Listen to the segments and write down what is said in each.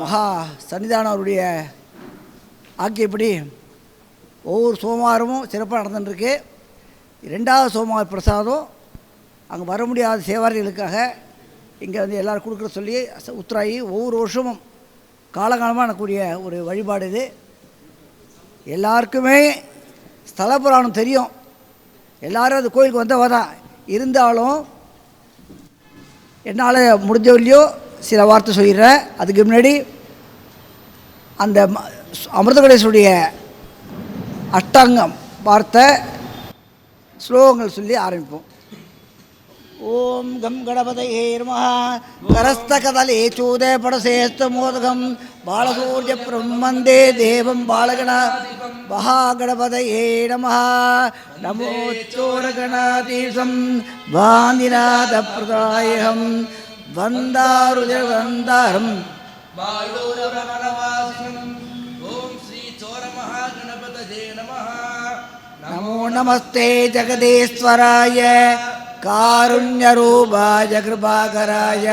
மகா சன்னிதானவருடைய ஆக்கியப்படி ஒவ்வொரு சோமவாரமும் சிறப்பாக நடந்துட்டுருக்கு. ரெண்டாவது சோமவார பிரசாதம் அங்கே வர முடியாத சேவாரிகளுக்காக இங்கே வந்து எல்லோரும் கொடுக்குற சொல்லி உத்தராயி ஒவ்வொரு வருஷமும் காலகாலமாக நடக்கக்கூடிய ஒரு வழிபாடு இது. எல்லாருக்குமே ஸ்தல புராணம் தெரியும். எல்லாரும் அது கோயிலுக்கு வந்தவ தான். இருந்தாலும் என்னால் முடிஞ்சவரையிலையோ சில வார்த்தை சொல்லிடுறேன். அதுக்கு முன்னாடி அந்த ம- அமிர்த கணேசனுடைய அஷ்டாங்கம் வார்த்தை ஸ்லோகங்கள் சொல்லி ஆரம்பிப்போம். ஓம் கம் கணபதையே நம கரஸ்தகதலே சூதே படசேஸ்தமோதகம் பாலசூரிய பிரம்மந்தே தேவம் பாலகண. மகாகணபதையே நமஹ. நமோ சோரகணாதீசம். வாந்திநாத பிரதாயகம். வந்தாருஜ வந்தாரம். ஓம் ஸ்ரீ சோரமஹா கணபதே நம நமோ நமஸ்தே ஜெகதீஸ்வராய காருண்யரூபாய கிருபாகராய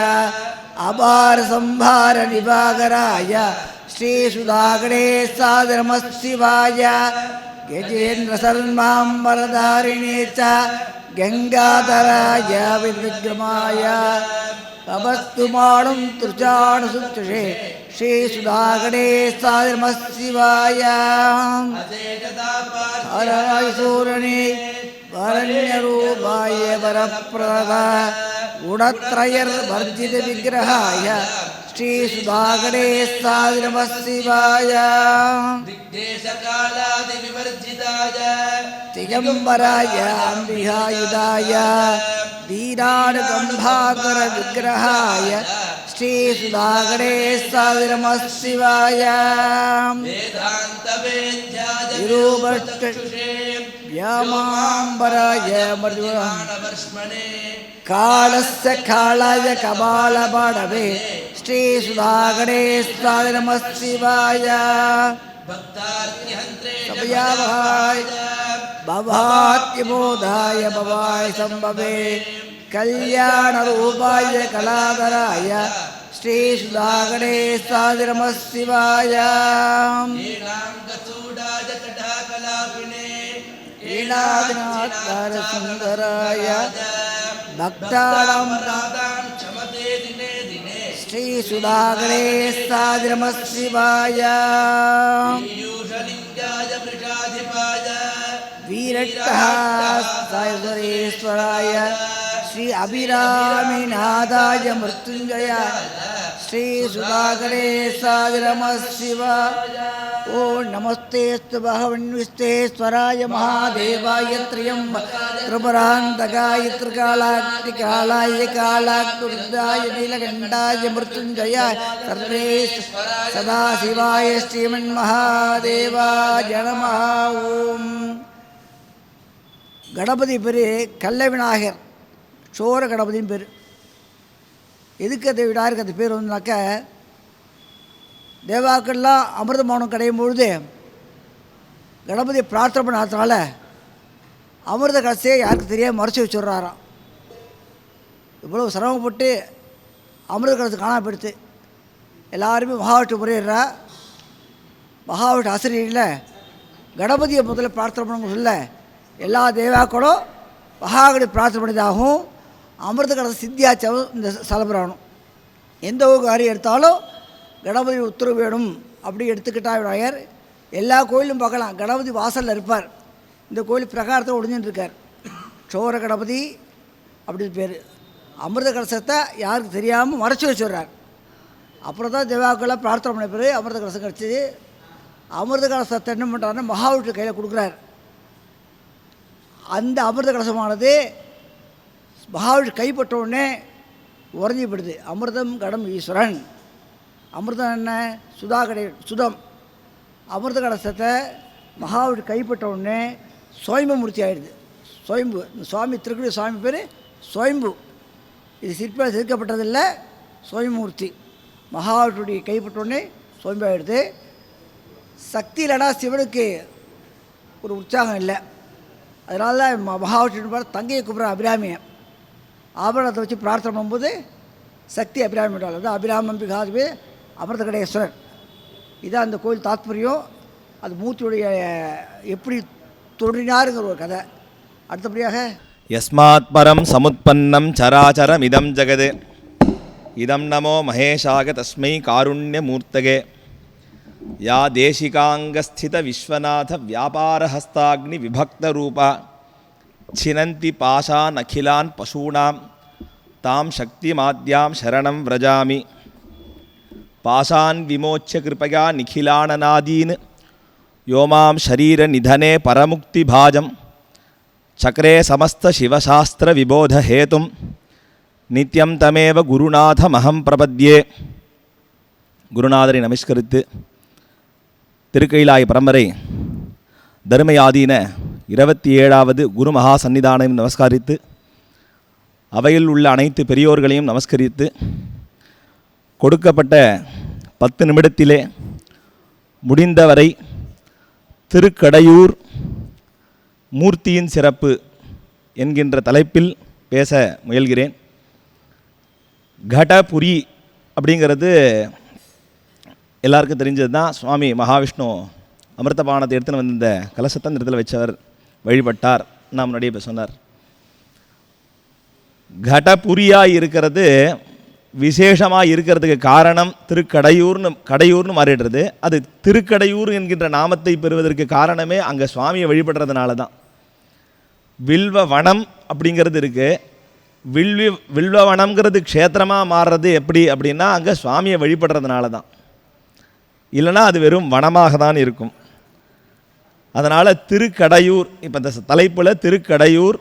அபார சம்பார நிபாகராய ஸ்ரீ சுதாகரேசாதரமசிவாய கஜேந்திர சர்மாம் வரதாரிணே ச கங்காதராய തപസ്തുമാളും തൃചാണു സുഷേ ശ്രീ സുധാകരേ സാധർമ്മ ശിവായ സൂരണേ വരണ്യരൂപായ വരപ്രദ ഗുണത്രയർ വർജിത വിഗ്രഹായ ശ്രീ സുധാകരേ സാധുനമ ശിവായ ദിഗംബരായ അംബികായുധായ ധീരാനുകംഭാകര വിഗ്രഹായ ശ്രീ സുധാകരേശാവിരമശിവായ വ്യാമാംബരായ കാളസ്യ കാളായ കപാളപാടവേ ശ്രീ സുധാകരേശാവിരമശിവായ भवात्यबोधाय भवाय सम्भवे कल्याणरूपाय कलाधराय श्रीसुधागणेशाय नमः शिवाय ीणाङ्गचूडाय कटाकलापिने लीलादिनाथारसुन्दराय भक्तानां राधान् क्षमते दिने दिने श्रीसुधागणेशाय नमः शिवाय पीयूषलिङ्गाय वृषाधिपाय वीरट्टहास्ताय श्री अभिरामिनाथाय मृत्युञ्जय श्री सुधागणेशाय नमः शिवाय ॐ नमस्तेऽस्तु भगवन्विस्तेश्वराय महादेवाय त्र्यम्ब त्रिपुरान्तकाय त्रिकालाक्तिकालाय कालाक्तुरुद्राय नीलकण्ठाय मृत्युञ्जयाय सर्वे सदाशिवाय श्रीमन्महादेवाय नमः ॐ கணபதி பேர் கள்ள விநாயகர் சோர கணபதின்னு பேர் எதுக்கு அதை விநாயகருக்கு அந்த பேர் வந்துனாக்க தேவாக்கள்லாம் அமிர்த மௌனம் கிடையும் பொழுது கணபதியை பிரார்த்தனை பண்ணாதனால அமிர்த கடைசியை யாருக்கு தெரியாம மறைச்சி வச்சுடுறாராம். இவ்வளோ சிரமப்பட்டு அமிர்த கடைசி காணாமல் போயிடுத்து எல்லாருமே மகாவிட்டு முறையிடுறா. மகாவிட்டு ஆசிரியரில் கணபதியை முதல்ல பிரார்த்தனை பண்ண சொல்ல எல்லா தேவாக்களும் மகாகணி பிரார்த்தனை பண்ணியதாகவும் அமிர்த கடைசி சித்தியாச்சவம் இந்த சலபுராணும். எந்த ஒரு காரியம் எடுத்தாலும் கணபதி உத்தரவு வேணும். அப்படி எடுத்துக்கிட்டா விநாயகர் எல்லா கோயிலும் பார்க்கலாம். கணபதி வாசலில் இருப்பார். இந்த கோயில் பிரகாரத்தை ஒடிஞ்சுட்டு இருக்கார் சோர கணபதி அப்படின்னு பேர். அமிர்த கலசத்தை யாருக்கு தெரியாமல் மறைச்சி வச்சுடுறார். அப்புறம் தான் தேவாக்களை பிரார்த்தனை பண்ண பிறகு அமிர்த கலசம் கிடச்சிது. அமிர்த கலசத்தை என்ன பண்ணுறாருன்னா மகாவிட்டு கையில் கொடுக்குறாரு. அந்த அமிர்த கலசமானது மகாவிஷ் கைப்பற்ற உடனே உறைஞ்சி அமிர்தம் கடம் ஈஸ்வரன். அமிர்தம் என்ன? சுதா கடை சுதம். அமிர்த கலசத்தை மகாவிஷ் கைப்பற்ற உடனே சுயம்புமூர்த்தி ஆயிடுது. சுயம்பு. இந்த சுவாமி திருக்குடி சுவாமி பேர் சுயம்பு. இது சிற்பியால் செதுக்கப்பட்டதில்லை சுயம்பூர்த்தி மகாவிஷ்ணுடைய கைப்பற்ற உடனே சுயம்பு ஆயிடுது. சக்தி இல்லைனா சிவனுக்கு ஒரு உற்சாகம் இல்லை. அதனால தான் மகாவிஷ்ணு தங்கையை கூப்பிட்ற அபிராமியை. ஆபரணத்தை வச்சு பிரார்த்தனை பண்ணும்போது சக்தி அபிராமி விட்டாள் அதான் அபிராமம் பிகாதுவே அமிர்தகடேஸ்வரர் இதான் அந்த கோயில் தாத்பரியம் அது மூர்த்தியுடைய எப்படி தோன்றினாருங்கிற ஒரு கதை அடுத்தபடியாக यस्मात् परं समुत्पन्नं चराचरमिदं जगत् इदं नमो महेशाय तस्मै कारुण्यमूर्तये या देशिकाङ्गस्थितविश्वनाथव्यापारहस्ताग्निविभक्तरूपा சினந்தி பாசான் அகிலான் பசூனாம் தாம் சக்தி மாத்தியாம் சரணம் விரஜாமி பாசான் விமோச்ச கிருபையா நிகிலானநாதீன் யோமாம் ஷரீர நிதனே பரமுக்தி பாஜம் சக்கரே சமஸ்த சிவசாஸ்திர விபோதஹேதும் நித்தியம் தமேவ குருநாதமகம் பிரபத்யே குருநாதரை நமஸ்கரித்து திருக்கைலாய பரம்பரை தருமையாதீன இருபத்தி ஏழாவது குரு மகா சன்னிதானம் நமஸ்கரித்து அவையில் உள்ள அனைத்து பெரியோர்களையும் நமஸ்கரித்து கொடுக்கப்பட்ட பத்து நிமிடத்திலே முடிந்தவரை திருக்கடையூர் மூர்த்தியின் சிறப்பு என்கின்ற தலைப்பில் பேச முயல்கிறேன். கடபுரி அப்படிங்கிறது எல்லாருக்கும் தெரிஞ்சது தான் சுவாமி மகாவிஷ்ணு அமிர்தபானத்தை எடுத்துன்னு வந்த இந்த கலசத்தை இந்த இடத்துல வச்சவர். வழிபட்டார். நான் முன்னாடியே சொன்னார். கடபுரியாக இருக்கிறது விசேஷமாக இருக்கிறதுக்கு காரணம் திருக்கடையூர்னு கடையூர்னு மாறிடுறது. அது திருக்கடையூர் என்கின்ற நாமத்தை பெறுவதற்கு காரணமே அங்கே சுவாமியை வழிபடுறதுனால தான் வில்வ வனம் அப்படிங்கிறது இருக்குது வில்வி வில்வ வனம்ங்கிறது க்ஷேத்திரமாக மாறுறது எப்படி அப்படின்னா அங்கே சுவாமியை வழிபடுறதுனால தான் இல்லைன்னா அது வெறும் வனமாக தான் இருக்கும். அதனால் திருக்கடையூர் இப்போ இந்த தலைப்பில் திருக்கடையூர்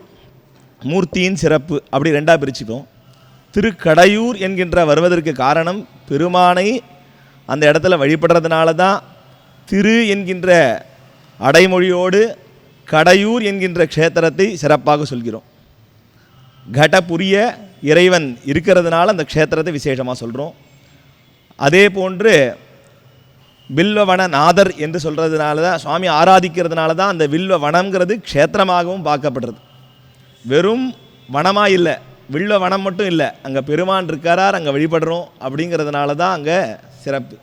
மூர்த்தியின் சிறப்பு அப்படி ரெண்டாக பிரிச்சுப்போம் திருக்கடையூர் என்கின்ற வருவதற்கு காரணம் பெருமானை அந்த இடத்துல வழிபடுறதுனால தான் திரு என்கின்ற அடைமொழியோடு கடையூர் என்கின்ற க்ஷேத்திரத்தை சிறப்பாக சொல்கிறோம். கடபுரிய இறைவன் இருக்கிறதுனால அந்த க்ஷேத்திரத்தை விசேஷமாக சொல்கிறோம் அதே போன்று வில்வவன நாதர் என்று சொல்கிறதுனால தான் சுவாமி ஆராதிக்கிறதுனால தான் அந்த வில்வ வனம்ங்கிறது க்ஷேத்திரமாகவும் பார்க்கப்படுறது. வெறும் வனமாக இல்லை வில்வ வனம் மட்டும் இல்லை அங்கே பெருமான் இருக்காரார் அங்கே வழிபடுறோம் அப்படிங்கிறதுனால தான் அங்கே சிறப்பு.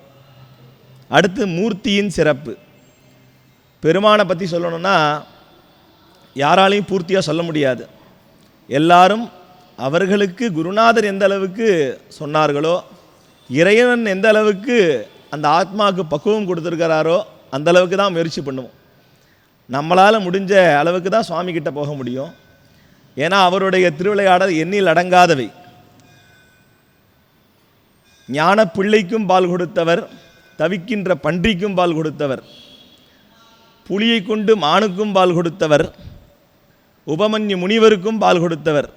அடுத்து மூர்த்தியின் சிறப்பு. பெருமானை பற்றி சொல்லணும்னா யாராலையும் பூர்த்தியாக சொல்ல முடியாது. எல்லாரும் அவர்களுக்கு குருநாதர் எந்த அளவுக்கு சொன்னார்களோ இறைவன் எந்த அளவுக்கு அந்த ஆத்மாவுக்கு பக்குவம் கொடுத்துருக்கிறாரோ அந்தளவுக்கு தான் முயற்சி பண்ணுவோம். நம்மளால் முடிஞ்ச அளவுக்கு தான் சுவாமி கிட்ட போக முடியும். ஏன்னா அவருடைய திருவிளையாடல் எண்ணில் அடங்காதவை. ஞான பிள்ளைக்கும் பால் கொடுத்தவர் தவிக்கின்ற பன்றிக்கும் பால் கொடுத்தவர் புலியை கொண்டு மானுக்கும் பால் கொடுத்தவர் உபமன்யு முனிவருக்கும் பால் கொடுத்தவர்.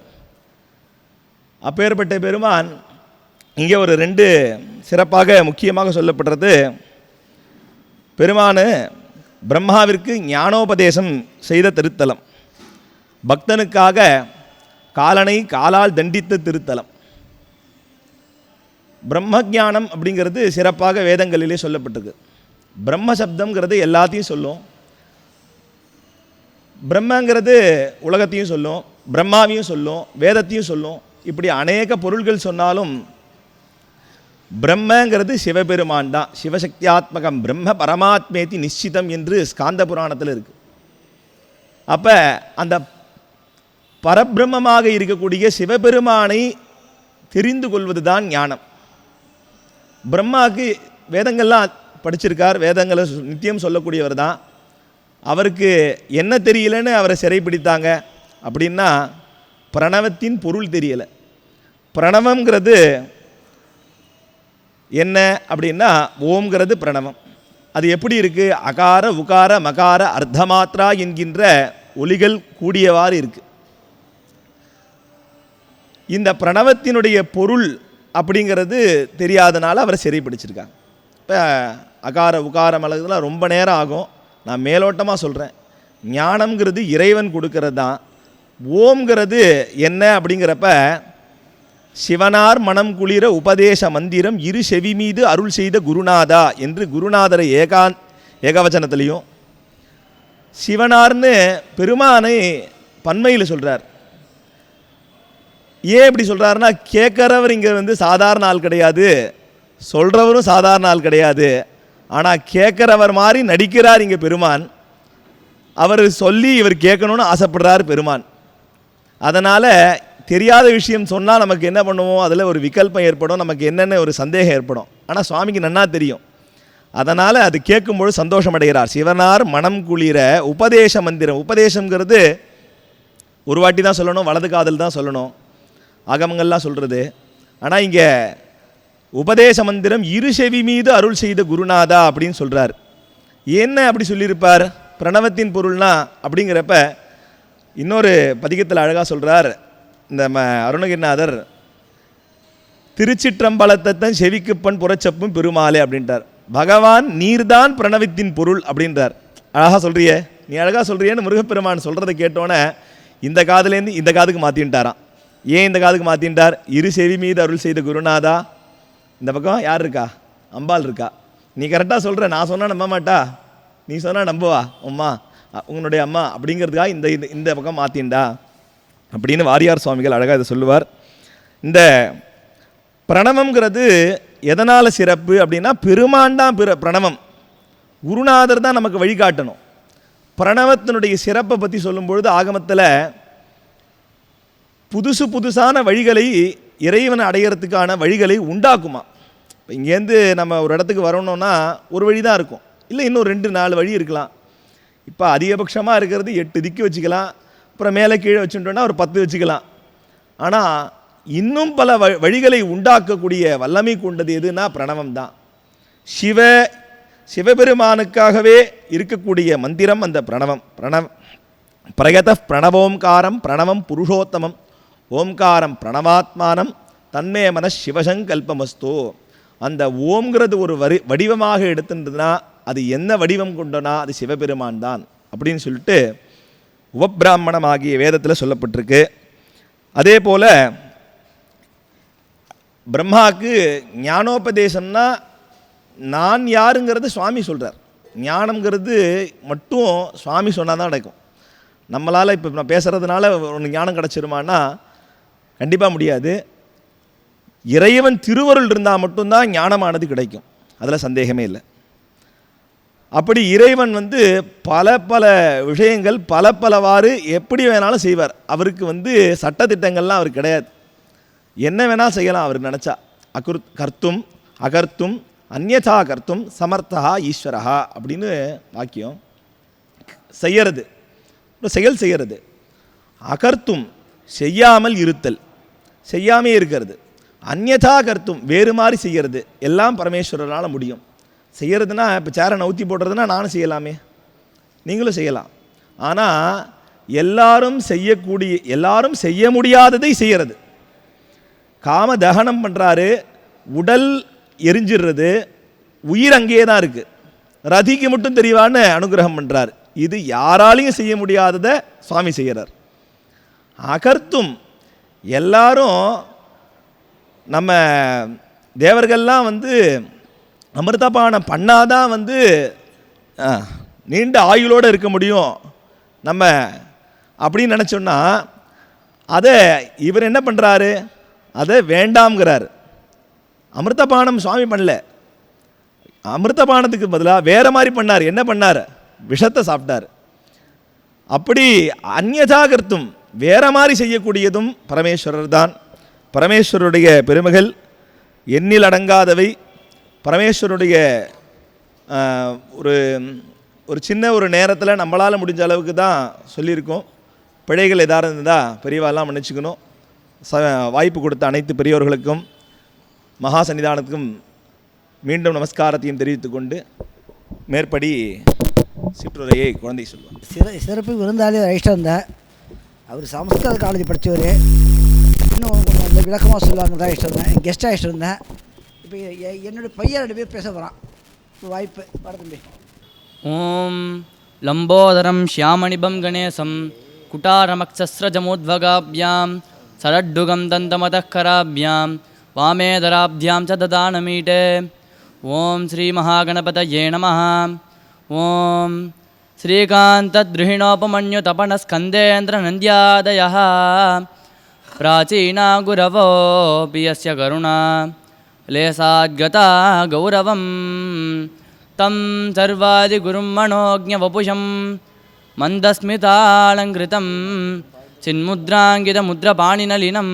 அப்பேற்பட்ட பெருமான் இங்கே ஒரு ரெண்டு சிறப்பாக முக்கியமாக சொல்லப்படுறது. பெருமானு பிரம்மாவிற்கு ஞானோபதேசம் செய்த திருத்தலம். பக்தனுக்காக காலனை காலால் தண்டித்த திருத்தலம். பிரம்ம அப்படிங்கிறது சிறப்பாக வேதங்களிலே சொல்லப்பட்டிருக்கு பிரம்ம சப்தங்கிறது எல்லாத்தையும் சொல்லும். பிரம்மங்கிறது உலகத்தையும் சொல்லும். பிரம்மாவையும் சொல்லும். வேதத்தையும் சொல்லும். இப்படி அநேக பொருள்கள் சொன்னாலும் பிரம்மங்கிறது சிவபெருமான் தான். சிவசக்தியாத்மகம் பிரம்ம பரமாத்மேதி நிச்சிதம் என்று ஸ்காந்த புராணத்தில் இருக்குது அப்போ அந்த பரபிரம்மமாக இருக்கக்கூடிய சிவபெருமானை தெரிந்து கொள்வது தான் ஞானம். பிரம்மாவுக்கு வேதங்கள்லாம் படிச்சிருக்கார் வேதங்களை சு- நித்தியம் சொல்லக்கூடியவர் தான். அவருக்கு என்ன தெரியலன்னு அவரை சிறைப்பிடித்தாங்க. அப்படின்னா பிரணவத்தின் பொருள் தெரியலை. பிரணவம்ங்கிறது என்ன அப்படின்னா ஓம்ங்கிறது பிரணவம். அது எப்படி இருக்குது அகார உகார மகார அர்த்தமாத்ரா என்கின்ற ஒலிகள் கூடியவாறு இருக்குது இந்த பிரணவத்தினுடைய பொருள் அப்படிங்கிறது தெரியாதனால அவரை சிறைப்பிடிச்சிருக்காங்க இப்போ அகார உகார மலகுலாம் ரொம்ப நேரம் ஆகும். நான் மேலோட்டமாக சொல்கிறேன் ஞானம்ங்கிறது இறைவன் கொடுக்கறது தான் ஓம்ங்கிறது என்ன அப்படிங்கிறப்ப சிவனார் மனம் குளிர உபதேச மந்திரம் இரு செவி மீது அருள் செய்த குருநாதா என்று குருநாதரை ஏகான் ஏகவச்சனத்திலையும் சிவனார்னு பெருமானை பன்மையில் சொல்கிறார் ஏன் இப்படி சொல்கிறாருன்னா கேட்குறவர் இங்கே வந்து சாதாரண ஆள் கிடையாது சொல்கிறவரும் சாதாரண ஆள் கிடையாது ஆனால் கேட்குறவர் மாதிரி நடிக்கிறார் இங்கே பெருமான். அவர் சொல்லி இவர் கேட்கணும்னு ஆசைப்படுறார் பெருமான். அதனால் தெரியாத விஷயம் சொன்னால் நமக்கு என்ன பண்ணுவோம்? அதில் ஒரு விகல்பம் ஏற்படும். நமக்கு என்னென்ன ஒரு சந்தேகம் ஏற்படும்? ஆனால் சுவாமிக்கு நன்னா தெரியும். அதனால் அது கேட்கும்பொழுது சந்தோஷம் அடைகிறார். சிவனார் மனம் குளிர உபதேச மந்திரம். உபதேசங்கிறது ஒரு வாட்டி தான் சொல்லணும் வலது காதல் தான் சொல்லணும். ஆகமங்கள்லாம் சொல்கிறது ஆனால் இங்கே உபதேச மந்திரம் இரு செவி மீது அருள் செய்த குருநாதா அப்படின்னு சொல்கிறார் என்ன அப்படி சொல்லியிருப்பார்? பிரணவத்தின் பொருள்னா அப்படிங்கிறப்ப இன்னொரு பதிகத்தில் அழகாக சொல்கிறார் இந்த ம அருணகிரிநாதர் திருச்சிற்றம்பலத்தத்தன் செவிக்குப்பன் புறச்சப்பும் பெருமாளே அப்படின்ட்டார். பகவான் நீர்தான் பிரணவத்தின் பொருள் அப்படின்றார். அழகாக சொல்றியே. நீ அழகாக சொல்றியேன்னு முருகப்பெருமான் சொல்கிறத கேட்டோன்னே இந்த காதுலேருந்து இந்த காதுக்கு மாற்றின்ட்டாராம் ஏன் இந்த காதுக்கு மாற்றின்ட்டார் இரு செவி மீது அருள் செய்த குருநாதா. இந்த பக்கம் யார் இருக்கா? அம்பாள் இருக்கா. நீ கரெக்டாக சொல்கிற நான் சொன்னால் நம்ப மாட்டா? நீ சொன்னால் நம்புவா? அம்மா உன்னுடைய அம்மா அப்படிங்கிறதுக்காக இந்த இந்த- இந்த பக்கம் மாற்றின்டா அப்படின்னு வாரியார் சுவாமிகள் அழகாக இதை சொல்லுவார். இந்த பிரணவம்ங்கிறது எதனால் சிறப்பு அப்படின்னா பெருமான் தான் பிற பிரணவம். குருநாதர் தான் நமக்கு வழிகாட்டணும். பிரணவத்தினுடைய சிறப்பை பற்றி சொல்லும்பொழுது ஆகமத்தில் புதுசு புதுசான வழிகளை இறைவனை அடையிறதுக்கான வழிகளை உண்டாக்குமா. இப்போ இங்கேருந்து நம்ம ஒரு இடத்துக்கு வரணும்னா ஒரு வழி தான் இருக்கும். இல்லை இன்னும் ரெண்டு நாலு வழி இருக்கலாம். இப்போ அதிகபட்சமாக இருக்கிறது எட்டு திக்கி வச்சுக்கலாம். அப்புறம் மேலே கீழே வச்சுட்டோன்னா ஒரு பத்து வச்சுக்கலாம். ஆனால் இன்னும் பல வ வழிகளை உண்டாக்கக்கூடிய வல்லமை கொண்டது எதுனா பிரணவம் தான். சிவ சிவபெருமானுக்காகவே இருக்கக்கூடிய மந்திரம் அந்த பிரணவம். பிரணவ் பிரயத பிரணவோம்காரம் பிரணவம் புருஷோத்தமம் ஓம்காரம் பிரணவாத்மானம் தன்மே மன சிவசங்கல்பமஸ்தோ. அந்த ஓம்ங்கிறது ஒரு வரி வடிவமாக எடுத்துன்றதுனா அது என்ன வடிவம் கொண்டோன்னா அது சிவபெருமான் தான். அப்படின்னு சொல்லிட்டு உபபிராமணம் ஆகிய வேதத்தில் சொல்லப்பட்டிருக்கு. அதே போல் பிரம்மாவுக்கு ஞானோபதேசம்னா நான் யாருங்கிறது சுவாமி சொல்கிறார் ஞானம்ங்கிறது மட்டும் சுவாமி சொன்னால் தான் நடக்கும். நம்மளால் இப்போ நான் பேசுகிறதுனால ஒன்று ஞானம் கிடச்சிருமான்னா கண்டிப்பாக முடியாது. இறைவன் திருவருள் இருந்தால் மட்டும்தான் ஞானமானது கிடைக்கும். அதில் சந்தேகமே இல்லை. அப்படி இறைவன் வந்து பல பல விஷயங்கள் பல பலவாறு எப்படி வேணாலும் செய்வார். அவருக்கு வந்து சட்டத்திட்டங்கள்லாம் அவருக்கு கிடையாது. என்ன வேணால் செய்யலாம் அவர் நினச்சா. அகுர் கர்த்தும் அகர்த்தும் அந்யதா கர்த்தும் சமர்த்தா ஈஸ்வரஹா அப்படின்னு வாக்கியம் செய்யறது. செயல் செய்யறது. அகர்த்தும் செய்யாமல் இருத்தல். செய்யாமே இருக்கிறது. அந்நதா கர்த்தும் வேறு மாதிரி செய்கிறது எல்லாம் பரமேஸ்வரனால் முடியும். செய்கிறதுனா இப்போ சேரை நவுத்தி போடுறதுனா நானும் செய்யலாமே. நீங்களும் செய்யலாம். ஆனால் எல்லாரும் செய்யக்கூடிய எல்லாரும் செய்ய முடியாததை செய்கிறது காம தகனம் பண்ணுறாரு உடல் எரிஞ்சிடுறது உயிர் அங்கேயே தான் இருக்குது ரதிக்கு மட்டும் தெரியவான்னு அனுகிரகம் பண்ணுறார் இது யாராலையும் செய்ய முடியாததை சுவாமி செய்கிறார் அகர்த்தும் எல்லாரும் நம்ம தேவர்கள்லாம் வந்து அமிர்தபானம் பண்ணாதான் வந்து நீண்ட ஆயுளோடு இருக்க முடியும். நம்ம அப்படின்னு நினச்சோன்னா அதை இவர் என்ன பண்ணுறாரு அதை வேண்டாம்ங்கிறார். அமிர்தபானம் சுவாமி பண்ணல. அமிர்தபானத்துக்கு பதிலாக வேறு மாதிரி பண்ணார். என்ன பண்ணார்? விஷத்தை சாப்பிட்டார். அப்படி அந்யதாகர்த்தும் வேற மாதிரி செய்யக்கூடியதும் பரமேஸ்வரர் தான் பரமேஸ்வரருடைய பெருமைகள் எண்ணில் அடங்காதவை. பரமேஸ்வரருடைய ஒரு ஒரு சின்ன ஒரு நேரத்தில் நம்மளால் முடிஞ்ச அளவுக்கு தான் சொல்லியிருக்கோம். பிழைகள் எதாவது இருந்தால் பெரியவாலாம் மன்னிச்சுக்கணும். ச வாய்ப்பு கொடுத்த அனைத்து பெரியோர்களுக்கும் மகா சன்னிதானத்துக்கும் மீண்டும் நமஸ்காரத்தையும் தெரிவித்துக்கொண்டு மேற்படி சிற்றுரையை குழந்தை சொல்வார். சிற சிறப்பு விருந்தாளி வைஷ்ணவன் தான் அவர் சமஸ்கிருத காலேஜ் படித்தவர் இன்னும் கொஞ்சம் அந்த விளக்கமாக சொல்லுவாங்க தான் இஷ்டம் இருந்தேன் கெஸ்ட்டாக இஷ்டம் இருந்தேன் இப்போ எ- என்னோட பையன் ரெண்டு பேர் பேச போகிறான் வாய்ப்பு வர தம்பி ॐ लम्बोदरं श्यामणिबं गणेशं कुटारमक्षस्रजमोद्भगाभ्यां सरड्डुगं दन्तमतःकराभ्यां वामेदराभ्यां च ददानमीटे ॐ श्रीमहागणपतये नमः ॐ श्रीकान्तद्रुहिणोपमन्युतपनस्कन्देन्द्रनन्द्यादयः प्राचीना गुरवोऽपि यस्य करुणा लेसाद्गता गौरवं तं सर्वादिगुरुं मनोज्ञवपुषं मन्दस्मितालङ्कृतं चिन्मुद्राङ्गितमुद्रपाणिनलिनं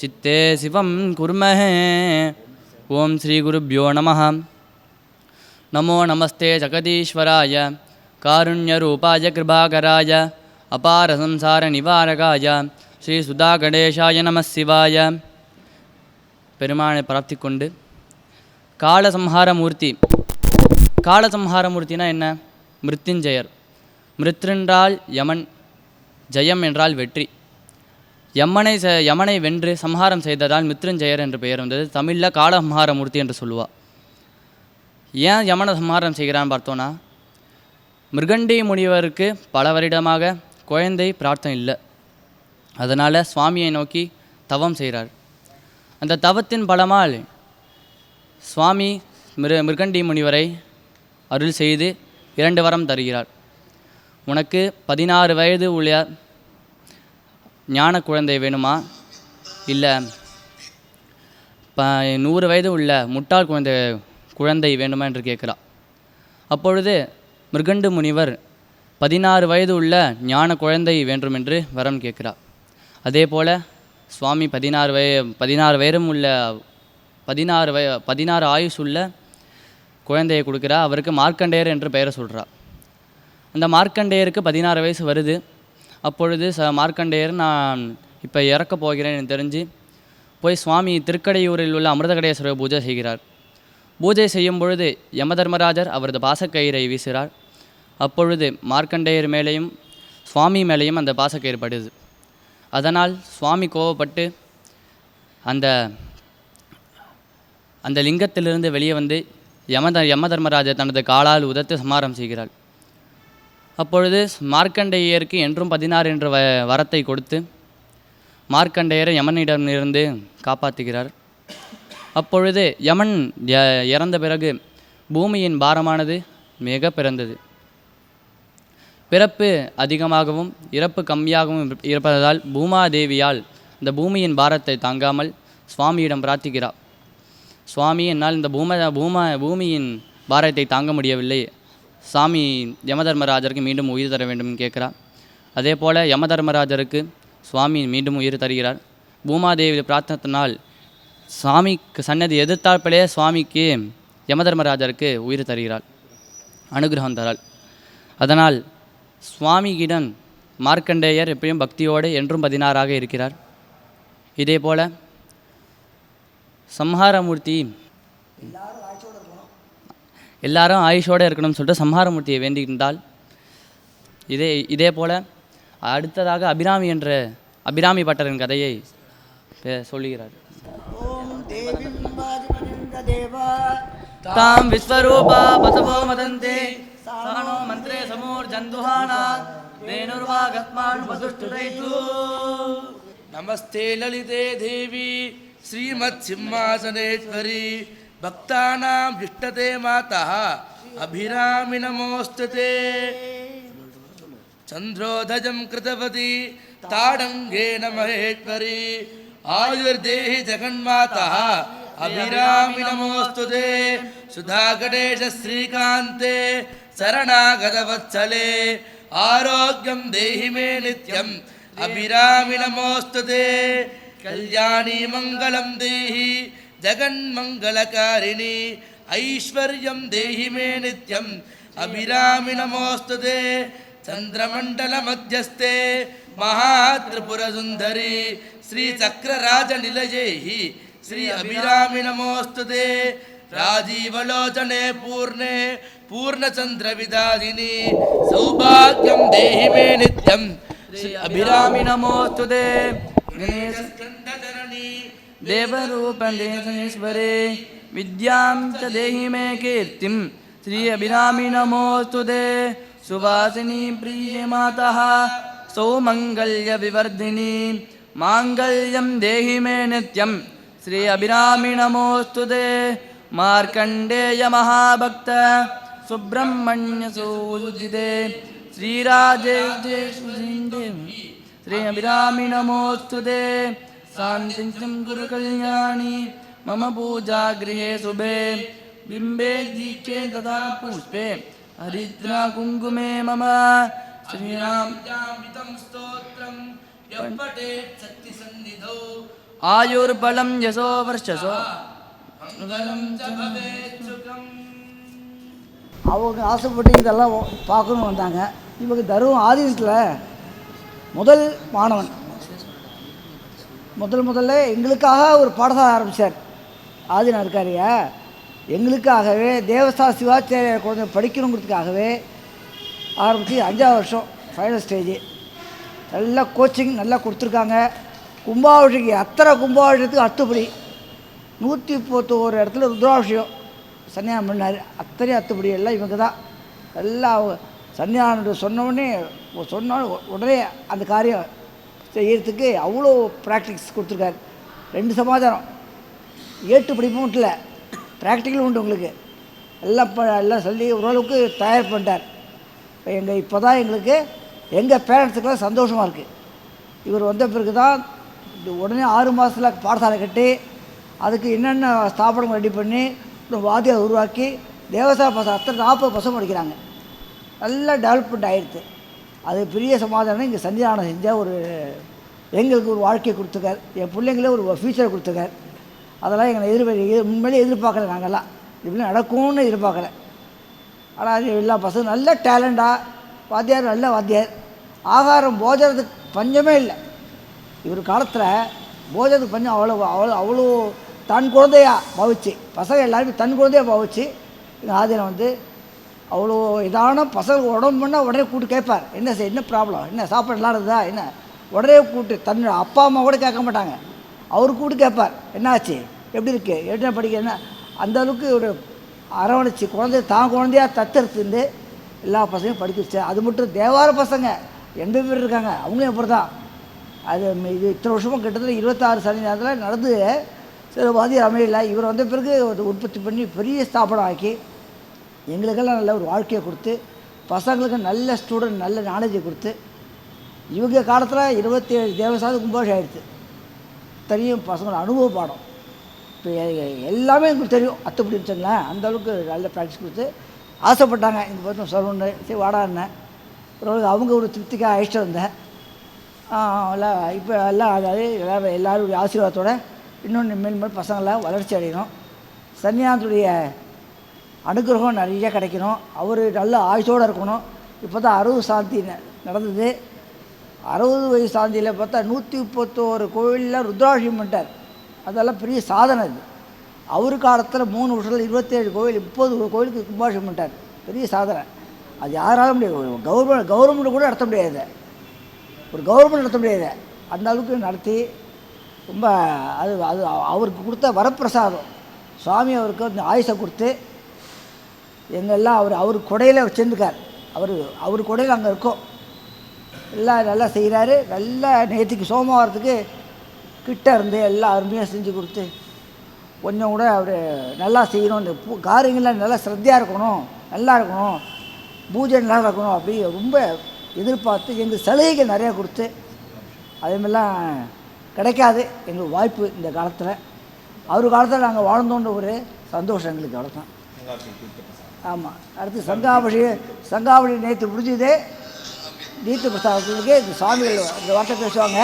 चित्ते शिवं कुर्महे ॐ श्रीगुरुभ्यो नमः नमो नमस्ते जगदीश्वराय कारुण्यरूपाय कृपाकराय अपारसंसारनिवारकाय श्रीसुधागणेशाय नमः शिवाय பெருமானை பிரார்த்தி கொண்டு காலசம்ஹாரமூர்த்தி காலசம்ஹாரமூர்த்தினா என்ன? மிருத்யுஞ்சயர். மிருத்ரென்றால் யமன் ஜெயம் என்றால் வெற்றி. யமனை ச யமனை வென்று சம்ஹாரம் செய்ததால் மித்ருஞ்சயர் என்று பெயர் வந்தது. தமிழில் காலசம்ஹாரமூர்த்தி என்று சொல்லுவாள் ஏன் யமனை சம்ஹாரம் செய்கிறான்னு பார்த்தோன்னா மிருகண்டி முனிவருக்கு பல வருடமாக குழந்தை பிரார்த்தனை இல்லை. அதனால் சுவாமியை நோக்கி தவம் செய்கிறார். அந்த தவத்தின் பலமால் சுவாமி மிரு மிருகண்டி முனிவரை அருள் செய்து இரண்டு வரம் தருகிறார். உனக்கு பதினாறு வயது உள்ள ஞான குழந்தை வேணுமா? இல்லை ப நூறு வயது உள்ள முட்டாள் குழந்தை குழந்தை வேண்டுமா என்று கேட்குறாள் அப்பொழுது மிருகண்டு முனிவர் பதினாறு வயது உள்ள ஞான குழந்தை வேண்டும் என்று வரம் கேட்கிறார். அதே போல் சுவாமி பதினாறு வய பதினாறு வயதும் உள்ள பதினாறு வய பதினாறு ஆயுஸ் உள்ள குழந்தையை கொடுக்குறா. அவருக்கு மார்க்கண்டேயர் என்று பெயரை சொல்கிறார் அந்த மார்க்கண்டேயருக்கு பதினாறு வயசு வருது. அப்பொழுது ச மார்க்கண்டேயர் நான் இப்போ இறக்க போகிறேன் தெரிஞ்சு போய் சுவாமி திருக்கடையூரில் உள்ள அமிர்தகடேஸ்வரர் பூஜை செய்கிறார். பூஜை செய்யும் பொழுது யமதர்மராஜர் அவரது பாசக்கயிறை வீசுகிறார். அப்பொழுது மார்க்கண்டேயர் மேலேயும் சுவாமி மேலேயும் அந்த பாசக்கயிறு படுது. அதனால் சுவாமி கோவப்பட்டு அந்த அந்த லிங்கத்திலிருந்து வெளியே வந்து யமத யமதர்மராஜர் தனது காலால் உதத்து சமாரம் செய்கிறாள். அப்பொழுது மார்க்கண்டேயருக்கு என்றும் பதினாறு என்ற வ வரத்தை கொடுத்து மார்க்கண்டேயரை யமனிடமிருந்து காப்பாற்றுகிறார். அப்பொழுது யமன் இறந்த பிறகு பூமியின் பாரமானது மிக பிறந்தது. பிறப்பு அதிகமாகவும் இறப்பு கம்மியாகவும் இருப்பதால் பூமாதேவியால் இந்த பூமியின் பாரத்தை தாங்காமல் சுவாமியிடம் பிரார்த்திக்கிறார். சுவாமி என்னால் இந்த பூம பூம பூமியின் பாரத்தை தாங்க முடியவில்லை. சாமி யமதர்மராஜருக்கு மீண்டும் உயிர் தர வேண்டும் கேட்குறார். அதே போல் யமதர்மராஜருக்கு சுவாமி மீண்டும் உயிர் தருகிறார். பூமாதேவி பிரார்த்தனத்தினால் சுவாமிக்கு சன்னதி எதிர்த்தாப்பிலே சுவாமிக்கு யமதர்மராஜருக்கு உயிர் தருகிறாள் அனுகிரகம் தராள் அதனால் சுவாமியிடம் மார்க்கண்டேயர் எப்பயும் பக்தியோடு என்றும் பதினாறாக இருக்கிறார். இதே போல சம்ஹாரமூர்த்தி எல்லாரும் ஆயுஷோடு இருக்கணும்னு சொல்லிட்டு சம்ஹாரமூர்த்தியை வேண்டியிருந்தால் இதே இதே போல் அடுத்ததாக அபிராமி என்ற அபிராமி பட்டரின் கதையை சொல்லுகிறார். ஓம் தேவிம் வாதிபதிந்த தேவா तां विश्वरूपा बसवो मदन्ते सानो मन्त्रे समूर्जन्दुहाना वेणुर्वागस्मानुपसुष्टुरैतु नमस्ते ललिते देवी श्रीमत्सिंहासनेश्वरी भक्तानां इष्टते मातः अभिरामि नमोऽस्तु ते चन्द्रोधजं कृतवती ताडङ्गेन महेश्वरी आयुर्देहि जगन्मातः अभिरामि नमोऽस्तु ते सुधागणेश శరణాగతవత్సలే ఆరోగ్యం దేహి మే నిత్యం అభిరామి నమోస్తుతే కళ్యాణి మంగళం దేహి జగన్మంగళకారిణి ఐశ్వర్యం దేహి మే నిత్యం అభిరామి నమోస్తుతే చంద్రమండల మధ్యస్థే మహాత్రిపురసుందరి శ్రీచక్రరాజ నిలయేహి శ్రీ అభిరామి నమోస్తుతే राजीवलोचने पूर्णे पूर्णचन्द्रविदादिनि सौभाग्यं देहि मे नित्यं। श्री अभिरामि नमोऽस्तु ते स्कन्दधरणी देवरूपदेशेश्वरे विद्यां च देहि मे कीर्तिं। श्री अभिरामि नमोऽस्तु ते सुवासिनी प्रिये मातः सौमङ्गल्यविवर्धिनी माङ्गल्यं देहि मे नित्यं। श्री अभिरामि नमोऽस्तु ते मार्कण्डेयमहाभक्त सुब्रह्मण्यसूजिते श्रीराजेश्वरीन्दे श्री अभिरामि नमोऽस्तु ते शान्तिं कुरु कल्याणी मम पूजागृहे शुभे बिम्बे दीक्षे तथा पुष्पे हरिद्रा कुङ्कुमे मम श्रीराम जामितं स्तोत्रं यः पठेत् शक्तिसन्निधौ आयुर्बलं यशो वर्षसो அவங்க ஆசைப்பட்டு இதெல்லாம் பார்க்கணும் வந்தாங்க. இவங்க தருமம் ஆதீனத்தில் முதல் மாணவன். முதல் முதல்ல எங்களுக்காக ஒரு பாடசாலை ஆரம்பித்தார் ஆதீனம் இருக்காரியா எங்களுக்காகவே தேவஸ்தா சிவாச்சாரியார் குழந்தை படிக்கணுங்கிறதுக்காகவே ஆரம்பித்து அஞ்சாவது வருஷம் ஃபைனல் ஸ்டேஜ் நல்லா கோச்சிங் நல்லா கொடுத்துருக்காங்க. கும்பாபிஷேகம் அத்தனை கும்பாபிஷேகத்துக்கு அத்துப்படி நூற்றி முப்பத்தோரு இடத்துல ருத்ராட்சியம். சன்னியானம் பண்ணார். அத்தனை அத்துப்படி எல்லாம் இவங்க தான் எல்லாம் அவங்க சன்னியானம் சொன்ன உடனே சொன்ன உடனே அந்த காரியம் செய்கிறதுக்கு அவ்வளோ ப்ராக்டிக்ஸ் கொடுத்துருக்காரு. ரெண்டு சமாதானம். ஏட்டு படிப்பும் இல்லை. ப்ராக்டிக்கலும் உண்டு உங்களுக்கு. எல்லாம் ப எல்லாம் சொல்லி ஓரளவுக்கு தயார் பண்ணிட்டார். இப்போ எங்கள் இப்போ தான் எங்களுக்கு எங்கள் பேரண்ட்ஸுக்கெல்லாம் சந்தோஷமாக இருக்குது இவர் வந்த பிறகு தான் உடனே ஆறு மாதத்தில் பாடசாலை கட்டி அதுக்கு என்னென்ன ஸ்தாபனம் ரெடி பண்ணி அப்புறம் வாத்தியார் உருவாக்கி தேவசாய பசங்க அத்தனை நாற்பது பசங்க படிக்கிறாங்க. நல்லா டெவலப்மெண்ட் ஆகிடுது அது பெரிய சமாதானம். இங்கே சன்னிதானம் செஞ்சால் ஒரு எங்களுக்கு ஒரு வாழ்க்கையை கொடுத்துருக்கார். என் பிள்ளைங்களே ஒரு ஃப்யூச்சரை கொடுத்துருக்கார். அதெல்லாம் எங்களை எதிர்பார்க்க உண்மையிலே எதிர்பார்க்கல நாங்கள்லாம் இப்படி நடக்கும்னு எதிர்பார்க்கல. ஆனால் அது எல்லா பசங்க நல்ல டேலண்டாக வாத்தியார் நல்ல வாத்தியார். ஆகாரம் போஜனத்துக்கு பஞ்சமே இல்லை. இவர் காலத்தில் போஜனத்துக்கு பஞ்சம் அவ்வளோ அவ்வளோ அவ்வளோ தன் குழந்தையா பவிச்சு. பசங்க எல்லாருமே தன் குழந்தையா பவிச்சு. எங்கள் ஆதீனம் வந்து அவ்வளோ இதான பசங்க உடம்புன்னா உடனே கூப்பிட்டு கேட்பார். என்ன சார் என்ன ப்ராப்ளம் என்ன சாப்பாடு நல்லா இருக்குதா? என்ன? உடனே கூப்பிட்டு தன் அப்பா அம்மா கூட கேட்க மாட்டாங்க. அவர் கூப்பிட்டு கேட்பார். என்னாச்சு? எப்படி இருக்கு? என்ன படிக்க? என்ன? அந்த அளவுக்கு ஒரு அரவணைச்சு குழந்தைய தான் குழந்தையா தத்தெடுத்துருந்து எல்லா பசங்களும் படிக்க வச்சு அது மட்டும் தேவார பசங்க. எண்பது பேர் இருக்காங்க. அவங்களும் எப்படி தான் அது இது இத்தனை வருஷமும் கிட்டத்தட்ட இருபத்தாறு சனி நேரத்தில் நடந்து சில வாதியார் அமையல. இவர் வந்த பிறகு உற்பத்தி பண்ணி பெரிய ஸ்தாபனம் ஆக்கி எங்களுக்கெல்லாம் நல்ல ஒரு வாழ்க்கையை கொடுத்து பசங்களுக்கு நல்ல ஸ்டூடெண்ட் நல்ல நாலேஜை கொடுத்து இவங்க காலத்தில் இருபத்தி ஏழு தேவசாத கும்பாஷம் ஆயிடுச்சு. தெரியும் பசங்களோட அனுபவ பாடம். இப்போ எல்லாமே எங்களுக்கு தெரியும். அத்துப்படின்னு வச்சுங்களேன் அந்தளவுக்கு நல்ல ப்ராக்டிஸ் கொடுத்து ஆசைப்பட்டாங்க. இந்த பக்கம் சொல்லணுன்னு சரி வாடான்னேன் ஒரு அவங்க ஒரு திருப்திக்காக அழைச்சிட்டு வந்தேன். எல்லாம் இப்போ எல்லாம் அதாவது எல்லாரும் எல்லாருடைய ஆசீர்வாதத்தோடு இன்னொன்று மேல் பசங்களாம் வளர்ச்சி அடையணும். சன்னியாசத்துடைய அனுகிரகம் நிறைய கிடைக்கணும். அவர் நல்ல ஆயுஷோடு இருக்கணும். இப்போ தான் அறுபது சாந்தி நடந்தது. அறுபது வயசு சாந்தியில் பார்த்தா நூற்றி முப்பத்தோரு கோவிலில் ருத்ராட்சியம் பண்ணிட்டார். அதெல்லாம் பெரிய சாதனை அது. அவர் காலத்தில் மூணு வருஷத்தில் இருபத்தேழு கோவில் முப்பது கோவிலுக்கு கும்பாஷம் பண்ணிட்டார். பெரிய சாதனை. அது யாராலும் முடியாது. கவர்மெண்ட் கவர்மெண்ட் கூட நடத்த முடியாது ஒரு கவர்மெண்ட் நடத்த முடியாது அந்த அளவுக்கு நடத்தி ரொம்ப அது அது அவருக்கு கொடுத்த வரப்பிரசாதம். சுவாமி அவருக்கு வந்து ஆயுஷை கொடுத்து எங்கெல்லாம் அவர் அவர் கொடையில் வச்சுருக்கார் அவர் அவர் கொடையில் அங்கே இருக்கோம். எல்லாம் நல்லா செய்கிறாரு நல்லா நேற்றுக்கு சோமவாரத்துக்கு கிட்ட இருந்து எல்லாம் அருமையாக செஞ்சு கொடுத்து கொஞ்சம் கூட அவர் நல்லா செய்யணும். இந்த பூ காரியங்கள்லாம் நல்லா ஸ்ரத்தையாக இருக்கணும். நல்லா இருக்கணும். பூஜை நல்லா இருக்கணும் அப்படி ரொம்ப எதிர்பார்த்து எங்களுக்கு சலுகைகள் நிறையா கொடுத்து அதேமாதிரிலாம் கிடைக்காது எங்களுக்கு வாய்ப்பு இந்த காலத்தில். அவர் காலத்தில் நாங்கள் வாழ்ந்தோன்ற ஒரு சந்தோஷம் எங்களுக்கு அவ்வளோதான் ஆமாம் அடுத்து சங்காவளி சங்காவளி நேற்று முடிஞ்சது. தீர்த்த பிரசாதத்துக்கு இந்த சாமிகள் இந்த வார்த்தை பேசுவாங்க.